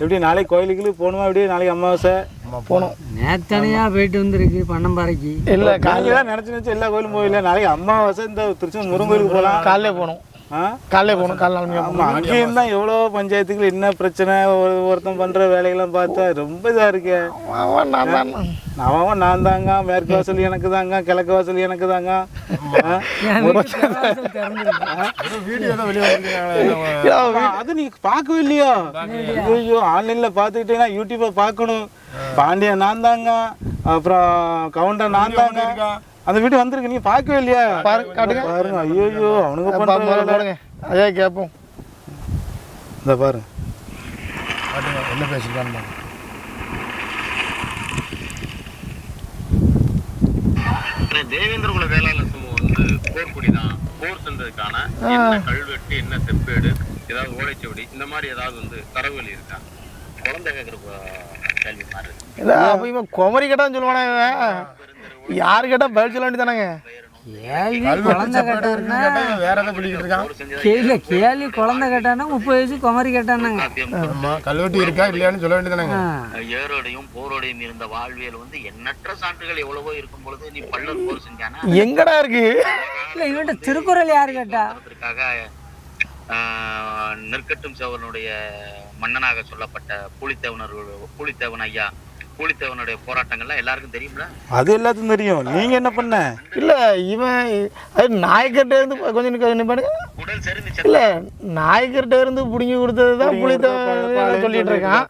எப்படி நாளைக்கு கோயிலுக்கு போகணுமா? அப்படியே நாளைக்கு அமாவாசை? போகணும். நேத்தனையா போயிட்டு வந்திருக்கு பன்னம்பாறைக்கு இல்லை காலையில் நினச்சி நினச்சி எல்லா கோயிலும் போயில நாளைக்கு அமாவாசை இந்த திருச்சி முருகன் கோயிலுக்கு போகலாம். காலையிலே போகணும். ஆ காலையிலே போகணும் காலைல நாலு ஆமா அங்கேயும் தான் எவ்வளோ பஞ்சாயத்துகள் என்ன பிரச்சனை ஒரு ஒருத்தன் பண்ற வேலையெல்லாம் பார்த்தா ரொம்ப இதா இருக்கு. அவன் நான் தாங்க மேற்கு வாசல் எனக்கு தாங்க கிழக்கு வாசல் எனக்கு தாங்க. அது நீ பார்க்கவே இல்லையா? ஐயோ ஆன்லைன்ல பார்த்துக்கிட்டீங்கன்னா யூடியூப்பை பார்க்கணும். பாண்டியன் நான் தாங்க அப்புறம் கவுண்டர் நான் தாங்க. அந்த வீடியோ வந்திருக்கு. நீ பார்க்கவே இல்லையா? பாருங்க, காட்டுங்க. பாருங்க. ஐயோ அவனுங்க. பாருங்க அதே கேட்போம். இந்த பாருங்க. என்ன பேசிருக்கான்னு தேவேந்திர குல வேளாளர் சமூகம் வந்து போர்க்குடி தான் போர் சென்றதுக்கான என்ன கல்வெட்டு என்ன செப்பேடு ஏதாவது ஓலைச்சுவடி இந்த மாதிரி ஏதாவது வந்து தரவுகள் இருக்கா? குழந்தை கேட்குற கேள்வி மாதிரி குமரி கேட்டான்னு சொல்லுவானே இவன்? யாரு கேட்டால் பதில் சொல்ல வேண்டியதானங்க? கேள்வி குழந்தை கேட்டானா முப்பது வயசு குமரி கேட்டானாங்க கல்வெட்டு இருக்கா இல்லையான்னு சொல்ல வேண்டியதானங்க. ஏரோடையும் போரோடையும் இருந்த வாழ்வியல் வந்து எண்ணற்ற சான்றுகள் எவ்வளவோ இருக்கும் பொழுது நீ பல்லர் போர் செஞ்சானா? எங்கடா இருக்கு? இல்ல இவன்ட்ட திருக்குறள் யாரு கேட்டா? நெற்கட்டும் சேவனுடைய மன்னனாக சொல்லப்பட்ட பூலித்தேவனர் பூலித்தேவன் ஐயா பூலித்தேவனுடைய போராட்டங்கள்லாம் எல்லாருக்கும் தெரியும்ல? அது எல்லாத்துக்கும் தெரியும். நீங்க என்ன பண்ண? இல்லை இவன் அது நாய்க்கிட்ட இருந்து கொஞ்சம் நிப்பானுங்க உடல் செறிந்து இல்லை நாய்க்கிட்ட இருந்து பிடுங்கி கொடுத்தது தான் புளித்த சொல்லிட்டு இருக்கான்.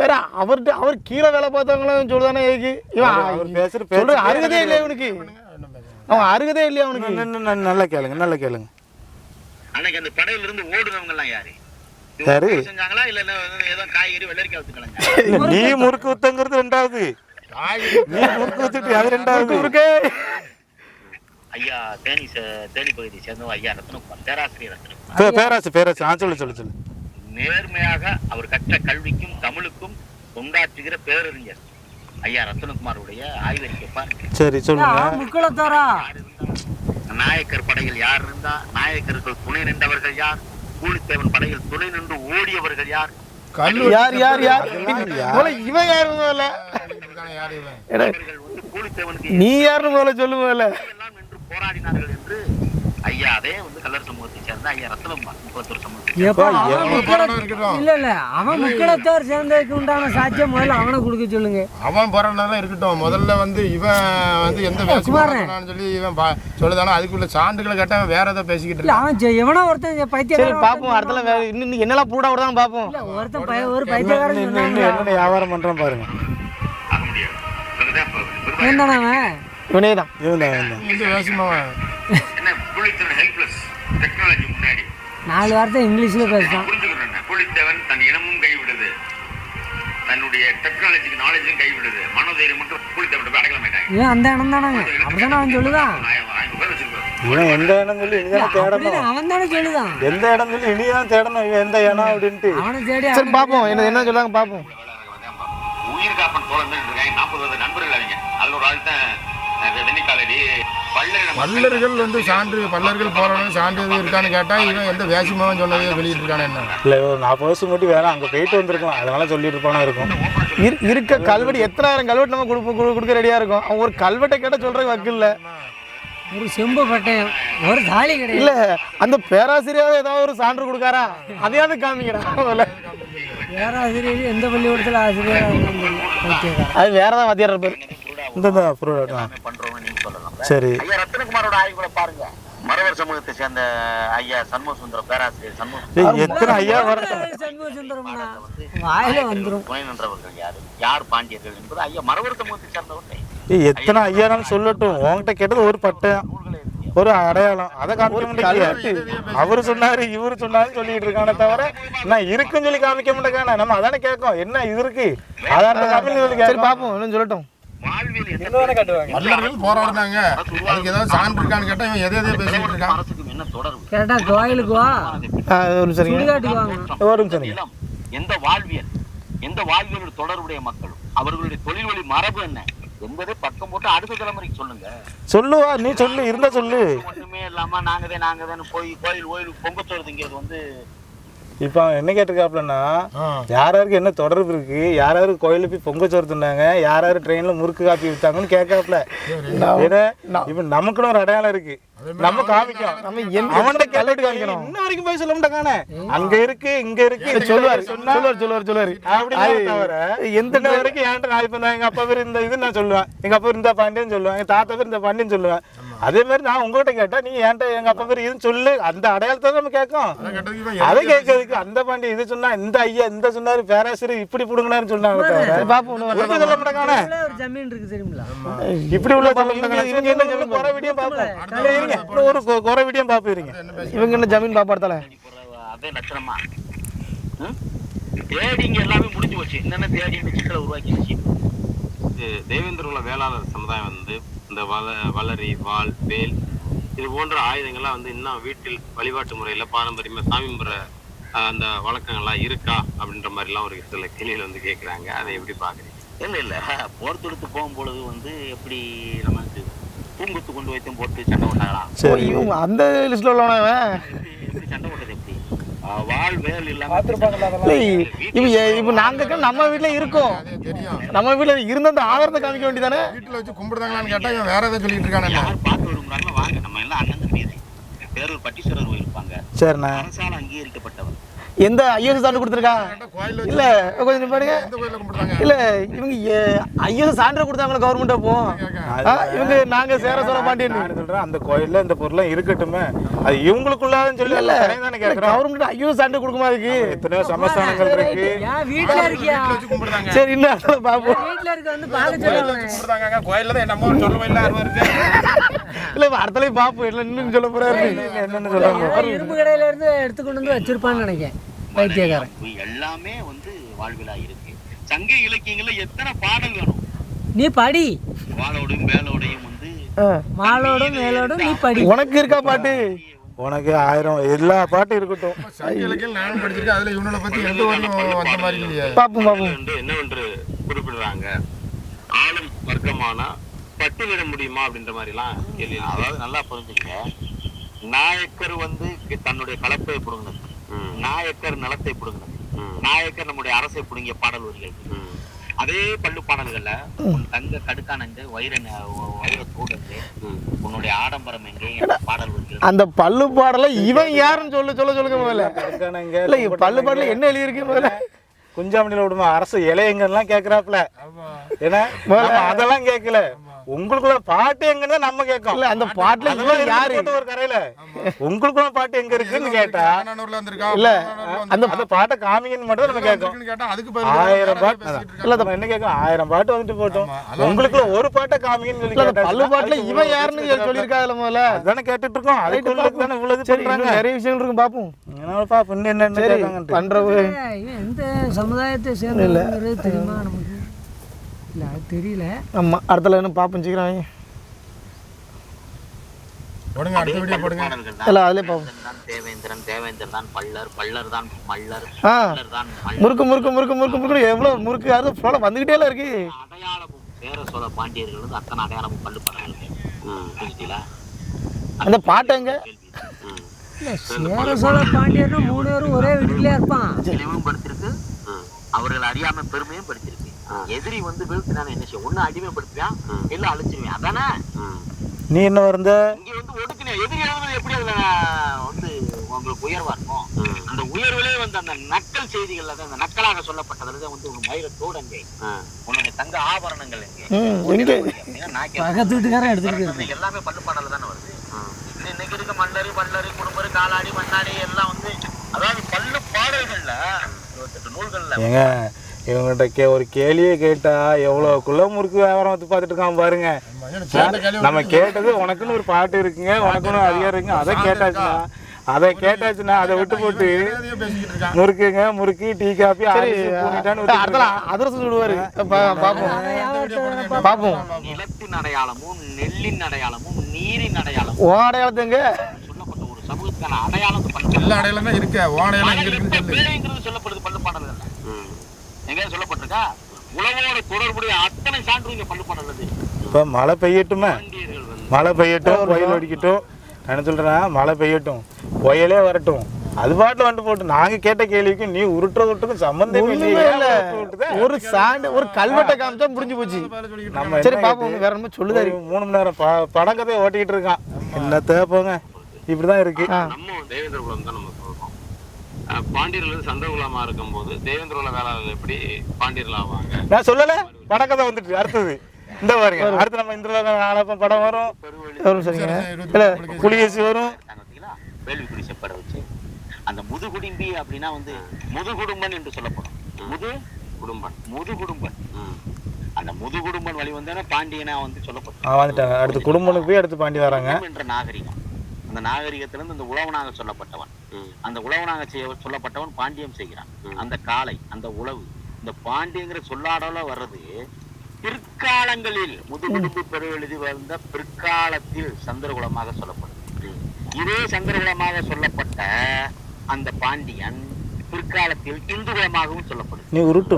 வேற அவர்கிட்ட அவர் கீழே வேலை பார்த்தவங்களும் சொல்லுதானே எதுக்கு இவன் அவர் பேசுற சொல்ற அருகதே இல்லையா இவனுக்கு? அவன் அருகதே இல்லையா அவனுக்கு நல்லா கேளுங்க நல்லா கேளுங்க. அன்னைக்கு அந்த படையில இருந்து ஓடுனவங்க எல்லாம் யாரு? யாரு? இவங்க செஞ்சாங்களா? இல்ல என்ன ஏதோ காய்கறி வெள்ளரிக்காய் வச்சுக்கலாங்க இல்ல, நீ முறுக்கு வித்தங்கிறது ரெண்டாவது. நீ முறுக்கு வித்துட்டு அது ரெண்டாவது? ஐயா தேனி தேனி பகுதியை சேர்ந்தவங்க ஐயா ரத்னகுமார் பேராசிரியர் ரத்னகுமார் பேராசு பேராசு நான் சொல்லு சொல்லு சொல்லு. நேர்மையாக அவர் கற்ற கல்விக்கும் தமிழுக்கும் தொண்டாற்றுகிற பேரறிஞர். ஐயா ரத்னகுமாருடைய ஆய்வறிக்கை பாருங்க. சரி சொல்லுங்க. நாயக்கர் படையில் யார் இருந்தா நாயக்கர்கள் துணை நின்றவர்கள் யார்? கூலித்தேவன் படையில் துணை நின்று ஓடியவர்கள் யார்? யார் யார் யார்? இவன் யாரு முதல்ல நீ யாருன்னு முதல்ல சொல்லு முதல்ல எல்லாம் நின்று போராடினார்கள் என்று ஐயா அதே வந்து கல்லர் சமூகத்தை சேர்ந்த ஐயா சமூகத்தை. இல்ல இல்ல அவன் முக்குளத்தோர் சேர்ந்ததுக்கு உண்டான சாட்சியம் முதல்ல அவனை கொடுக்க சொல்லுங்க. அவன் போராட்டம் இருக்கட்டும். முதல்ல வந்து இவன் வந்து எந்த சொல்லி இவன் பா- சொல்லுதானோ அதுக்குள்ள சான்றுகளை கேட்டா வேற ஏதோ பேசிக்கிட்டு இல்ல இருக்கான். அவன் எவனோ ஒருத்தன் சரி பைத்தியக்காரன் பாப்போம். அடுத்தல வேற இன்னும் என்னெல்லாம் பூடா விடாம பாப்போம். இல்ல ஒருத்தன் பய- ஒரு பைத்தியக்காரன் என்னென்ன வியாபாரம் பண்றான் பாருங்க. அவன் இவனே? தான். இவன் தான் டெக்னாலஜி முன்னாடி. நாலு வார்த்தை இங்கிலீஷ்ல பேசுறான். புரிஞ்சுக்கிறேன் கூலித்தேவன் தன் இனமும் கைவிடுது. தன்னுடைய டெக்னாலஜிக்கு நாலேஜும் கைவிடுது. மனோதைரியம் மட்டும் கூலித்தேவன் போய் அடக்கல மாட்டாங்க இவன் அந்த இடம் தானாங்க? அப்படிதானே அவன் சொல்லுதான் இவன் எந்த இடம் சொல்லி இனிதான் தேடணும். அவன் தானே சொல்லுதான். எந்த இடம் சொல்லி இனிதான் தேடணும். இவன் எந்த இடம் அப்படின்ட்டு. அவனை தேடி சரி பாப்போம். என்ன என்ன சொல்றாங்க பாப்போம். உயிர் காப்பன் தோழன் இருக்காங்க நாற்பது நண்பர்கள் அவங்க. அதுல ஒரு ஆள் தான் வெண்ணிக்காலடி. பல்லர்கள் வந்து சான்று பல்லர்கள் போறவங்க சான்று எதுவும் இருக்கான்னு கேட்டா இவன் எந்த வேஷமாவும் சொன்னதை வெளியிட்டு இருக்கானே என்ன? இல்லை ஒரு நாற்பது வருஷம் மட்டும் வேலை அங்கே போயிட்டு வந்திருக்கலாம். அதனால சொல்லிட்டு இருப்பானா இருக்கும். இரு- இருக்க கல்வெட்டு எத்தனாயிரம் கல்வெட்டு நம்ம கொடுப்போம் கொடு- கொடுக்க ரெடியா இருக்கும். அவன் ஒரு கல்வெட்டை கேட்ட சொல்றதுக்கு வக்கு இல்ல. ஒரு செம்பு பட்டயம் ஒரு தாலி கிடையாது. இல்ல அந்த பேராசிரியர் ஏதாவது ஒரு சான்று கொடுக்காரா? அதையாவது காமிக்கிறா முதல்ல. பேராசிரியர் எந்த பள்ளிக்கூடத்தில் ஆசிரியர் அது வேறதான் வாத்தியார் இருப்பாரு இந்த இந்த அப்புறம் ஆ, பண்றவங்க நீங்க சொல்லலாம் சரி. ஐயா ரத்னகுமாரோட ஆய்வுகளை பாருங்க. மறவர் சமூகத்தை சேர்ந்த ஐயா சண்முக சுந்தரம் பேராசிரியர் சண்முக எத்தனை ஐயா வர சண்முக சுந்தரம்னா வாயில வந்துரும். துணை நின்றவர்கள் யாரு? யார் பாண்டியர்கள் என்பது ஐயா மறவர் சமூகத்தை சேர்ந்தவர்கள் எத்தனை ஐயானாலும் சொல்லட்டும். உன்கிட்ட கேட்டது ஒரு பட்டம் ஒரு அடையாளம். அதை காமிக்க முடியாது அவரு சொன்னாரு இவரு சொன்னாரு சொல்லிட்டு இருக்கானே தவிர நான் இருக்குன்னு சொல்லி காமிக்க மாட்டேங்கானே நம்ம அதானே கேட்கும் என்ன இது இருக்கு? காமின்னு சொல்லி பாப்போம். சொல்லட்டும். பல்லர்கள் போராடினாங்க. அதுக்கு ஏதாவது சான்று இருக்கான்னு கேட்டா இவன் எதை எதை பேசிக்கிட்டு இருக்கான்? கோயிலுக்கு வா. ஒரு சரிங்க ஒரு. இளம் எந்த வாழ்வியல் எந்த வாழ்வியலோட தொடர்புடைய மக்களும் அவர்களுடைய தொழில் வழி மரபு என்ன? என்பதை பக்கம் போட்டு அடுத்த தலைமுறைக்கு சொல்லுங்க. சொல்லுவா நீ சொல்லு இருந்தா சொல்லு. ஒண்ணுமே இல்லாம நாங்கதே நாங்கதேன்னு போய் கோயில் கோயிலுக்கு பொங்கச்சோறு திங்கிறது வந்து இப்போ அவன் என்ன கேட்டிருக்காப்லன்னா. யார் யாருக்கு என்ன தொடர்பு இருக்கு யார் யாரு கோயிலுக்கு போய் பொங்க சோறு தின்னாங்க யார் யாரு ட்ரெயின்ல முறுக்கு காப்பி வித்தாங்கன்னு கேட்காப்ல ஏன்னா இப்ப நமக்குன்னு ஒரு அடையாளம் இருக்கு. நம்ம காமிக்கும். அவன்கிட்ட கேட்டு காமிக்கணும். இன்ன வரைக்கும் போய் சொல்ல மாட்டாங்க அங்க இருக்கு இங்க இருக்கு சொல்லுவாரு சொல்லுவார் சொல்லுவார் சொல்லுவாரு. அப்படின்னு தவிர எந்த வரைக்கும் என்கிட்ட நான் இப்ப எங்க அப்பா பேர் இந்த இது நான் சொல்லுவேன். எங்க அப்பா பேர் இந்த பாண்டியன் சொல்லுவேன். எங்க தாத்தா பேர் இந்த பாண்டியன் சொல்லுவேன். அதே மாதிரி நான் உங்ககிட்ட கேட்டா நீ என்கிட்ட எங்க அப்பா பேர் இதுன்னு சொல்லு. அந்த அடையாளத்தை நம்ம கேட்கும் அதை கேட்கறதுக்கு அந்த பாண்டி இது சொன்னா இந்த ஐயா இந்த சொன்னாரு பேராசிரியர் இப்படி புடுங்கினாரு சொன்னாங்க. தவிர பாப்போம் சொல்ல மாட்டாங்க. ஒரு ஜமீன் இருக்கு தெரியுங்களா இப்படி உள்ள இவங்க என்ன சொல்ல குறை வீடியோ பார்ப்போம் இல்ல, இருங்க இன்னும் ஒரு குறை வீடியோ பார்ப்போம் இருங்க. இவங்க என்ன ஜமீன் பாப்பாடுத்தால அதே லட்சணமா? தேடிங்க எல்லாமே முடிஞ்சு போச்சு. என்னென்ன தேடி இந்த சிக்கலை உருவாக்கிடுச்சு. தேவேந்திரகுல வேளாளர் சமுதாயம் வந்து இந்த வள வளரி வாள் வேல் இது போன்ற ஆயுதங்கள்லாம் வந்து இன்னும் வீட்டில் வழிபாட்டு முறையில பாரம்பரியமா சாமி முறை அந்த வழக்கங்கள்லாம் இருக்கா அப்படின்ற மாதிரிலாம் ஒரு சில கிளிகள் வந்து கேட்குறாங்க. அதை எப்படி பாக்குறீங்க இல்ல இல்ல. போர் தொடுத்து போகும்பொழுது வந்து எப்படி நமக்கு பூங்குத்து கொண்டு வைத்தும் போட்டு சண்டை சரி. இவங்க அந்த லிஸ்ட்ல உள்ளவனவன் எப்படி சண்டை போட்டது எப்படி? இப்போ நாங்க இருக்க நம்ம வீட்ல இருக்கோம். அதே தெரியும். நம்ம வீட்ல இருந்த அந்த ஆதாரத்தை காமிக்க வேண்டியதானே? வீட்டுல வச்சு கும்பிடுறாங்களான்னு கேட்டா இவன் வேற ஏதோ சொல்லிட்டு இருக்கானே. யார் பார்த்து விரும்புறாங்களோ வாங்க நம்ம எல்லாம் அண்ணன் தம்பி. பேரூர் பட்டீஸ்வரர் கோயில் இருப்பாங்க. சரிண்ணா. அரசால் அங்கீகரிக்கப்பட்டவர் எந்த ஐஎஸ் சான்று கொடுத்துருக்கா? இல்ல கொஞ்சம் பாருங்க இல்ல இவங்க ஐஎஸ் சான்று கொடுத்தாங்களா கவர்மெண்ட் அப்போ? இவங்க நாங்க சேர சோழ பாண்டியன் சொல்றேன் அந்த கோயில்ல இந்த பொருள்லாம் இருக்கட்டுமே. அது இவங்களுக்குள்ளாதுன்னு சொல்லி இல்ல இல்ல கவர்மெண்ட் ஐஎஸ் சான்று கொடுக்குமா அதுக்கு? எத்தனையோ சமஸ்தானங்கள் இருக்கு. வீட்டுல இருக்கியா? சரி இன்னும் அதில் பார்ப்போம் வீட்டுல இருக்க வந்து பார்க்க சொல்லுவாங்க? கும்பிடுறாங்க கோயில்ல தான் என்னமோ சொல்ல இல்லை அருவா இருக்கு. இல்ல இப்ப அடுத்தலையும் பார்ப்போம் இல்லை இன்னும் சொல்ல போறாரு. என்னன்னு சொல்றாங்க இரும்பு கடையில இருந்து எடுத்து கொண்டு வந்து வச்சிருப்பான்னு நினைக்கிறேன். எல்லாமே வந்து வாழ்விலா இருக்கு. சங்க இலக்கியங்கள்ல எத்தனை பாடல் வேணும்? நீ படி. வாளோடும் வேலோடையும் வந்து ஆ. மாலோடும் மேலோடும் நீ படி. உனக்கு இருக்கா பாட்டு? உனக்கு ஆயிரம் எல்லா பாட்டும் இருக்கட்டும். சங்க இலக்கியம் நானும் படிச்சிருக்கேன் அதுல இவனோட பத்தி எந்த வரையும் வந்த மாதிரி இல்லையே. பார்ப்போம் வந்து என்னவென்று குறிப்பிடுறாங்க? ஆளும் வர்க்கமானா பட்டியலிட முடியுமா அப்படின்ற மாதிரி எல்லாம் கேள்வி. அதாவது நல்லா புரிஞ்சுங்க நாயக்கர் வந்து தன்னுடைய கலப்பை புடுங்கினது நாயக்கர் நிலத்தை புடுங்கினது. நாயக்கர் நம்முடைய அரசை புடுங்கிய பாடல் வரிகள். அதே பள்ளு பாடல்கள்ல உன் தங்க கடுக்கானங்க வைர ந- வைர தோடுங்க ம். உன்னுடைய ஆடம்பரம் எங்கே? பாடல் வரிகள் அந்த பல்லு பாடல இவன் யாருன்னு சொல்ல சொல்ல சொல்லுங்க முதல்ல. பல்லு பாடல என்ன எழுதியிருக்கு முதல்ல? குஞ்சாமணியில விடுமா? அரசு இலையங்கெல்லாம் கேக்குறாப்ல ஏன்னா அதெல்லாம் கேட்கல உங்களுக்குள்ள பாட்டு எங்கன்னு நம்ம கேட்கோம் இல்ல அந்த பாட்டுல இவன் யாரு? இருக்கு ஒரு கரையில. உங்களுக்குள்ள பாட்டு எங்க இருக்குன்னு கேட்டா இல்ல, அந்த அந்த பாட்டை காமிங்கன்னு மட்டும் நம்ம கேட்கும் அதுக்கு ஆயிரம் பாட்டு. இல்ல நம்ம என்ன கேட்கும் ஆயிரம் பாட்டு வந்துட்டு போட்டோம். உங்களுக்குள்ள ஒரு பாட்டை காமிங்கன்னு சொல்லி கேட்டா பல்லு பாட்டுல இவன் யாருன்னு சொல்லியிருக்காதுல முதல்ல. அதானே கேட்டுட்டு இருக்கோம் அதுக்குள்ள தானே இவ்வளவு இன்னும் நிறைய விஷயங்கள் இருக்கும் பார்ப்போம் என்னோட பாப்பு இன்னும் என்ன என்ன இவன் எந்த சமுதாயத்தை சேர்ந்தது தெரியுமா? நமக்கு இல்ல அது தெரியல. ஆமா அடுத்தல என்ன பார்ப்போம் சீக்கிரம் போடுங்க அடுத்த வீடியோ போடுங்க. பாடல்கள் இல்ல தான் அதுலயே பார்ப்போம் தான் தேவேந்திரன் தேவேந்தர் தான் பல்லர் பல்லர் தான் மல்லர் ஆ. முறுக்கு முறுக்கு முறுக்கு முறுக்கு முறுக்கு எவ்வளவு முறுக்கு அது வந்துகிட்டே இருக்கு. அடையாளமும் பேர சோழ பாண்டியர்கள் வந்து அத்தனை அடையாளமும் பல்லு புரிஞ்சுட்டீங்களா அந்த பாட்டு எங்க? சேர சோழ பாண்டியர்னா மூணு பேரும் ஒரே வீட்டுலயே இருப்பான். படுத்திருக்கு. அவர்கள் அறியாம பெருமையும் படுத்திருக்கு. எதிரி வந்து வீழ்த்தினான என்ன செய்யும் ஒண்ணு அடிமைப்படுத்துவான் இல்ல அழிச்சிருவேன் அதானே? நீ என்ன வந்த இங்க வந்து ஒடுக்குன எதிரி எழுதுறது எப்படி அதுல வந்து உங்களுக்கு உயர்வா இருக்கும்? அந்த உயர்விலே வந்து அந்த நக்கல் செய்திகள்ல தான் அந்த நக்கலாக சொல்லப்பட்டதுல தான் வந்து உன் மயில தோடங்கை உன்னுடைய தங்க ஆபரணங்கள் எங்கே. பக்கத்து வீட்டுக்காரன் எல்லாமே பல்லு பாடல தானே வருது. இன்னைக்கு இருக்க மல்லரு பல்லரு குடும்பரு காலாடி மண்ணாடி எல்லாம் வந்து அதாவது பல்லு பாடல்கள்ல இருபத்தெட்டு நூல்கள்ல இவங்ககிட்ட கே ஒரு கேள்வியே கேட்டா எவ்வளவு குள்ள முறுக்கு வியாபாரம் வந்து பார்த்துட்டு இருக்கான் பாருங்க. நம்ம கேட்டது உனக்குன்னு ஒரு பாட்டு இருக்குங்க உனக்குன்னு அதிகாரம் இருக்குங்க. அதை கேட்டாச்சுன்னா அதை கேட்டாச்சுன்னா அதை விட்டு போட்டு எதையோ பேசிக்கிட்டு இருக்கான் முறுக்குங்க முறுக்கு டீ காபி அதிரசம் சொல்லுவாரு பா- பார்ப்போம் பார்ப்போம் நிலத்தின் அடையாளமும் நெல்லின் அடையாளமும் நீரின் அடையாளமும். ஓ அடையாளத்து எங்க சொல்லப்பட்ட ஒரு சமூகத்துக்கான அடையாளம் பல்லு எல்லா அடையாளம் இருக்கு சொல்லு. பிழைங்கிறது சொல்லப்படுது பல்லு பாடல்கள்ல. எங்கேயாவது சொல்லப்பட்டிருக்கா? உலகோட தொடர்புடைய அத்தனை சான்று இங்க பல்லு பாடல் இப்போ மழை பெய்யட்டுமே? மழை பெய்யட்டும் புயல் அடிக்கட்டும் நான் என்ன சொல்றேன்னா மழை பெய்யட்டும். புயலே வரட்டும். அது பாட்டுல வந்து போட்டு நாங்க கேட்ட கேள்விக்கும் நீ உருட்டுற உருட்டுக்கும் சம்பந்தமே. இல்ல. ஒரு சாண்டு ஒரு கல்வெட்டை காமிச்சா முடிஞ்சு போச்சு. நம்ம சரி பாப்போம் வேற என்ன சொல்லுதாரு ஒரு மூணு மணி நேரம் படம் கதையை ஓட்டிக்கிட்டு இருக்கான். என்னத்த போங்க? இப்படிதான் இருக்கு. நம்ம தேவேந்திர குலம் தான் அஹ் பாண்டியர்கள் சந்திரகுலமா இருக்கும்போது தேவேந்திர குல வேளாளர்கள் எப்படி பாண்டியர்கள் ஆவாங்க நான் சொல்லல. கதை வந்துட்டு. அடுத்தது. இந்த பாருங்க. அடுத்து நம்ம இந்த நாளப்ப படம் வரும். வரும் சரிங்க. இல்ல புலிகேசி வரும். வேள்விக்குடி செப்பட வச்சு அந்த முதுகுடும்பி அப்படின்னா வந்து முதுகுடும்பன் என்று சொல்லப்படும். முது குடும்பன். முதுகுடும்பன் அந்த முதுகுடும்பன் வழி வந்தானே பாண்டியனா வந்து சொல்லப்படும். வந்துட்டாங்க. அடுத்து குடும்பனுக்கு போய் அடுத்து பாண்டி வராங்க. என்ற நாகரிகம். அந்த நாகரிகத்திலிருந்து இந்த உழவனாக சொல்லப்பட்டவன். அந்த உழவனாக செய்ய சொல்லப்பட்டவன் பாண்டியம் செய்கிறான். அந்த காளை அந்த உழவு இந்த பாண்டியங்கிற சொல்லாடல வர்றது பிற்காலங்களில் முதுகுடும்பு பெருவெழுதி வந்த பிற்காலத்தில் சந்திரகுலமாக சொல்லப்படும் இதே சந்திரகுலமாக சொல்லப்பட்ட அந்த பாண்டியன் பிற்காலத்தில் இந்து குலமாகவும் சொல்லப்படும் நீ உருட்டு.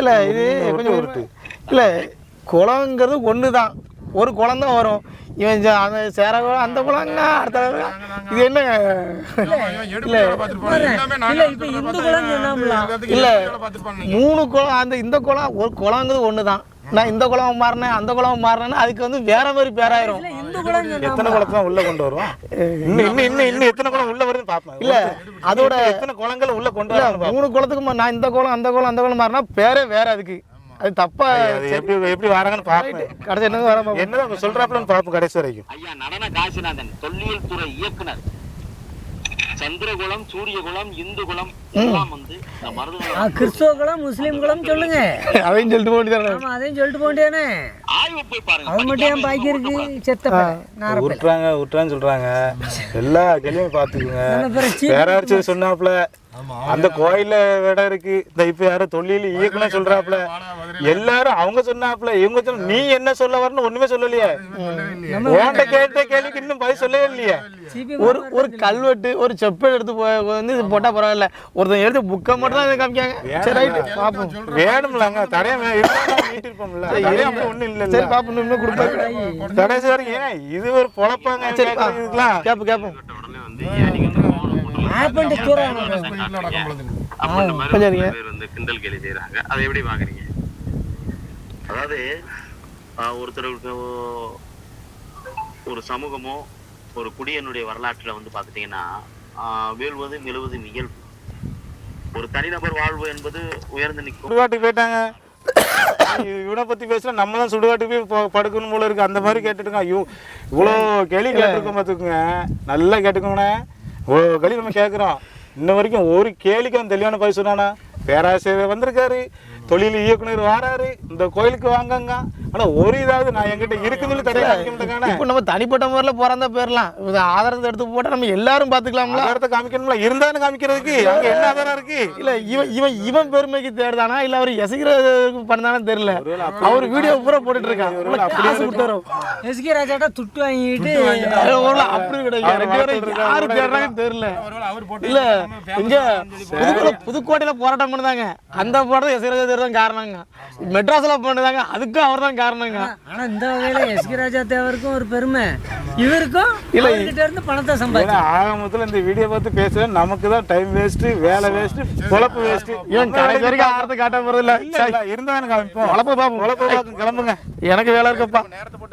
இல்ல இது கொஞ்சம் உருட்டு. இல்ல குளங்கிறது ஒன்று தான் ஒரு குளம் தான் வரும். இவன் அந்த சேர குளம் அந்த குளங்க அடுத்த குளம். இது என்ன? இல்ல இல்ல இப்ப இந்து குலம் சொன்னாம்ல இல்ல. மூணு குளம் அந்த இந்த குளம் ஒரு குளங்கிறது ஒன்று தான் நான் இந்த குளம் மாறினேன் அந்த குளம் மாறினேன்னா அதுக்கு வந்து வேற மாதிரி பேராயிரும். எத்தனை சொன்னாம்ல குளத்தை தான் உள்ள கொண்டு வருவோம் இன்னும் இன்னும் இன்னும் இன்னும் எத்தனை குளம் உள்ள வருதுன்னு பாப்பேன் இல்ல அதோட எத்தனை குளங்கள் உள்ள கொண்டு மூணு குளத்துக்கு நான் இந்த குளம் அந்த குளம் அந்த குளம் மாறினா பேரே வேற அதுக்கு. அது தப்பா அது எப்படி எப்படி வராங்கன்னு பாப்பேன் கடைசி என்ன வர என்னதான் அவங்க சொல்றாப்புலன்னு பாப்போம் கடைசி வரைக்கும். ஐயா நடன காசிநாதன் தொல்லியல் துறை இயக்குனர். சந்திரகுலம் சூரியகுலம் இந்து குலம் எல்லாம் வந்து இந்த கிறிஸ்துவ குலம் முஸ்லீம் குலம் சொல்லுங்க. அதையும் சொல்லிட்டு போட்டு ஆமா அதையும் சொல்லிட்டு போண்டியானே ஆய்வு போய் பாருங்க அவன் மட்டும் ஏன் பாக்கி இருக்கு செத்த நாரப்ப உருட்டுறாங்க உருட்டுறான்னு சொல்றாங்க. எல்லா கேள்வியும் பாத்துக்குங்க நல்ல பேர சீ பேராட்சி சொன்னாப்புல. அந்த கோயில்ல இடம் இருக்கு. இந்த இப்ப யாரோ தொழில் இயக்குனர் சொல்றாப்புல. எல்லாரும் அவங்க சொன்னாப்புல. இவங்க சொன்ன நீ என்ன சொல்ல வரணும் ஒண்ணுமே சொல்லலையே. உன்கிட்ட கேட்ட கேள்விக்கு இன்னும் பதில் சொல்லவே இல்லையே. ஒரு ஒரு கல்வெட்டு ஒரு செப்பல் எடுத்து போ- வந்து இது போட்டா பரவாயில்ல. ஒருத்தன் எடுத்து புக்கை மட்டும் தான் இதை காமிக்காங்க. சரி ரைட்டு பார்ப்போம் வேணும்லங்க தடையா நீட்டிருப்போம்ல தடையா அப்படி ஒண்ணும் இல்ல சரி பார்ப்போம் இன்னும் கொடுப்பாங்க கடைசி வரைக்கும் ஏன் இது ஒரு பொழப்பாங்க சரி கேப்போம் கேப்போம். அப்படின்ற பேர் வந்து கிண்டல் கேலி செய்யறாங்க அதை எப்படி பாக்குறீங்க? அதாவது ஓ- ஒரு சமூகமோ ஒரு குடியனுடைய வரலாற்றுல வந்து பாத்துட்டீங்கன்னா ஆஹ், வீழ்வது மெழுவது இயல்பு. ஒரு தனிநபர் வாழ்வு என்பது உயர்ந்து நிற்கும். சுடுகாட்டுக்கு போயிட்டாங்க. இவனை பத்தி பேசுனா நம்ம தான் சுடுகாட்டுக்கு போய் படுக்கணும் போல இருக்கு. அந்த மாதிரி கேட்டுட்டுங்க. ஐயோ இவ்வளோ கேள்வி கேட்டிருக்கோம் பார்த்துக்குங்க நல்லா கேட்டுக்கோங்கண்ணே. இவ்வளோ களி நம்ம கேட்குறோம் இன்ன வரைக்கும் ஒரு கேளிக்கும் தெளிவான பதில் சொன்னானா? பேராசிரியர் வந்திருக்காரு. தொழில் இயக்குனர் வாராரு. இந்த கோயிலுக்கு வாங்கங்க ஆனா ஒரு இதாவது நான் என்கிட்ட இருக்குன்னு சொல்லி தடையா இப்போ நம்ம தனிப்பட்ட முறையில் பிறந்த போயிடலாம் ஆதாரத்தை எடுத்து போட்டா நம்ம எல்லாரும் பார்த்துக்கலாம்ல ஆதாரத்தை காமிக்கணும்ல இருந்தானு காமிக்கிறதுக்கு. அங்க என்ன ஆதாரம் இருக்கு? இல்ல இவன் இவன் இவன் பெருமைக்கு தேடுதானா? இல்ல அவர் எசைக்கிறதுக்கு பண்ணானே தெரியல. அவர் வீடியோ பூரா போட்டுட்டு இருக்கான் காசு கொடுத்தாரு எஸ்கே ராஜாட்டா துட்டு வாங்கிட்டு அப்படி கிடையாது. யாரு தேடுறாங்கன்னு தெரியல. இல்ல இங்க புதுக்கோட்டை புதுக்கோட்டையில போராட்டம் பண்ணுதாங்க. அந்த போராட்டம் தான் காரணங்க. மெட்ராஸ்ல பண்ணுதாங்க. அதுக்கும் அவர் தான் காரணங்க. ஆனா இந்த வகையில எஸ்கே ராஜா தேவருக்கும் ஒரு பெருமை. இவருக்கும் இல்ல, இல்ல இருந்து பணத்தை சம்பாதிச்சு. ஏன்னா ஆகமத்துல இந்த வீடியோ பார்த்து பேசுற நமக்கு தான் டைம் வேஸ்ட் வேலை வேஸ்ட் பொழப்பு வேஸ்ட் இவன் கடைசி வரைக்கும் ஆரத்தை காட்ட போறது இல்ல இருந்தா காமிப்போம் வளர்ப்பு பாப்போம் பொழப்பு பார்க்க கிளம்புங்க. எனக்கு வேலை இருக்கப்பா.